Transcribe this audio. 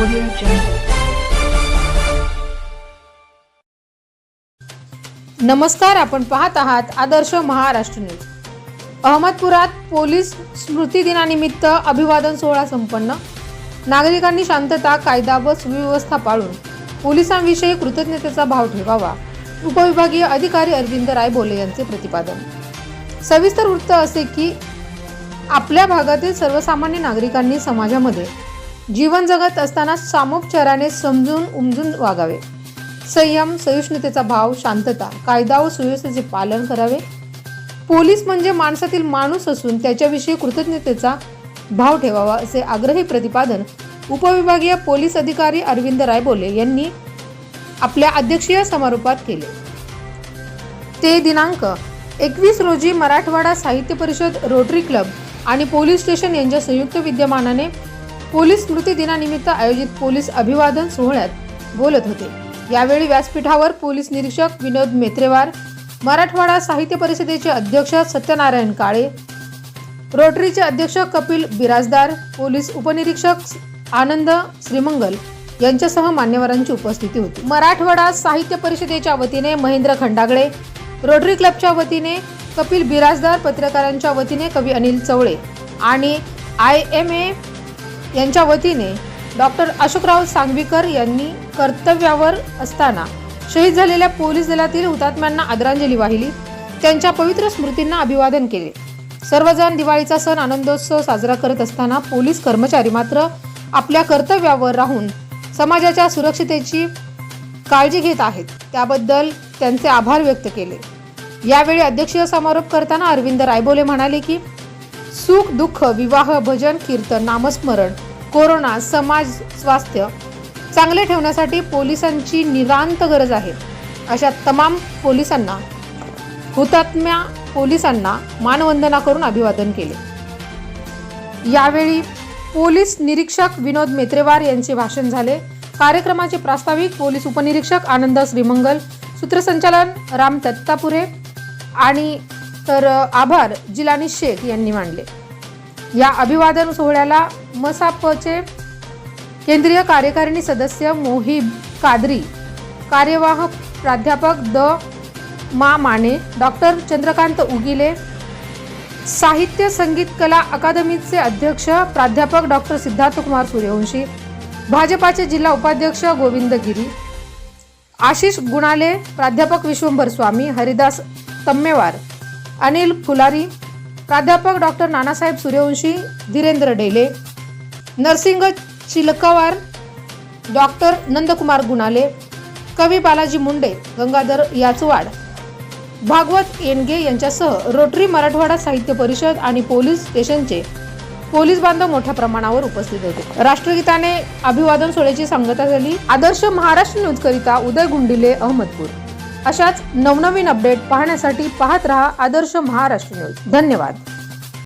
Audio Jungle. नमस्कार आपण पाहत आहात आदर्श महाराष्ट्र न्यूज. अहमदपुरात पोलीस स्मृती दिनानिमित्त अभिवादन सोहळा संपन्न. नागरिकांनी शांतता कायदा व सुव्यवस्था पाळून पोलिसांविषयी कृतज्ञतेचा भाव ठेवावा. उपविभागीय अधिकारी अरविंद राय बोले यांचे प्रतिपादन. सविस्तर वृत्त असे की आपल्या भागातील सर्वसामान्य नागरिकांनी समाजामध्ये जीवन जगत असताना सामोपचाराने समजून उमजून वागावे. संयम सहिष्णुतेचा भाव शांतता कायदा व सुव्यवस्थेचे पालन करावे. पोलीस म्हणजे माणसातील माणूस असून त्याच्याविषयी कृतज्ञतेचा भाव ठेवावा असे आग्रही प्रतिपादन उपविभागीय पोलीस अधिकारी अरविंद रायबोले यांनी आपल्या अध्यक्षीय समारोपात केले. ते दिनांक एकवीस रोजी मराठवाडा साहित्य परिषद रोटरी क्लब आणि पोलीस स्टेशन यांच्या संयुक्त विद्यमानाने पोलीस स्मृती दिनानिमित्त आयोजित पोलीस अभिवादन सोहळ्यात बोलत होते. यावेळी व्यासपीठावर पोलीस निरीक्षक विनोद मेत्रेवार मराठवाडा साहित्य परिषदेचे अध्यक्ष सत्यनारायण काळे रोटरीचे अध्यक्ष कपिल बिराजदार पोलीस उपनिरीक्षक आनंद श्रीमंगल यांच्यासह मान्यवरांची उपस्थिती होती. मराठवाडा साहित्य परिषदेच्या वतीने महेंद्र खंडागळे रोटरी क्लबच्या वतीने कपिल बिराजदार पत्रकारांच्या वतीने कवी अनिल चवळे आणि आय एम ए यांच्या वतीने डॉक्टर अशोकराव सांगवीकर यांनी कर्तव्यावर असताना शहीद झालेल्या पोलीस दलातील हुतात्म्यांना आदरांजली वाहिली. त्यांच्या पवित्र स्मृतींना अभिवादन केले. सर्वजण दिवाळीचा सण आनंदोत्सव साजरा करत असताना पोलीस कर्मचारी मात्र आपल्या कर्तव्यावर राहून समाजाच्या सुरक्षितेची काळजी घेत आहेत. त्याबद्दल त्यांचे आभार व्यक्त केले. यावेळी अध्यक्षीय समारोप करताना अरविंद रायबोले म्हणाले की सुख दुःख विवाह भजन कीर्तन नामस्मरण कोरोना समाज स्वास्थ्य चांगले ठेवण्यासाठी पोलिसांची निरांत गरज आहे. अशा तमाम पोलिसांना हुतात्म्या पोलिसांना मानवंदना करून अभिवादन केले. यावेळी पोलीस निरीक्षक विनोद मेत्रेवार यांचे भाषण झाले. कार्यक्रमाचे प्रास्ताविक पोलीस उपनिरीक्षक आनंद श्रीमंगल सूत्रसंचालन राम दत्तापुरे आणि तर आभार जिलानी शेख यांनी मांडले या अभिवादन सोहळ्याला मसापचे केंद्रीय कार्यकारिणी सदस्य मोहिब कादरी कार्यवाह प्राध्यापक द. मा. माने डॉक्टर चंद्रकांत उगिले साहित्य संगीत कला अकादमीचे अध्यक्ष प्राध्यापक डॉक्टर सिद्धार्थ कुमार सूर्यवंशी भाजपाचे जिल्हा उपाध्यक्ष गोविंद गिरी आशिष गुणाले प्राध्यापक विश्वंभर स्वामी हरिदास तम्मेवार अनिल फुलारी प्राध्यापक डॉक्टर नानासाहेब सूर्यवंशी धीरेंद्र डेले नरसिंग चिलकवार डॉक्टर नंदकुमार गुणाले कवी बालाजी मुंडे गंगाधर याचवाड भागवत येनगे यांच्यासह रोटरी मराठवाडा साहित्य परिषद आणि पोलीस स्टेशनचे पोलीस बांधव मोठ्या प्रमाणावर उपस्थित होते. राष्ट्रगीताने अभिवादन सोहळ्याची सांगता झाली. आदर्श महाराष्ट्र न्यूज करिता उदय गुंडिले अहमदपूर. अशाच नवनवीन अपडेट पाहण्यासाठी पाहत रहा आदर्श महाराष्ट्र न्यूज. धन्यवाद.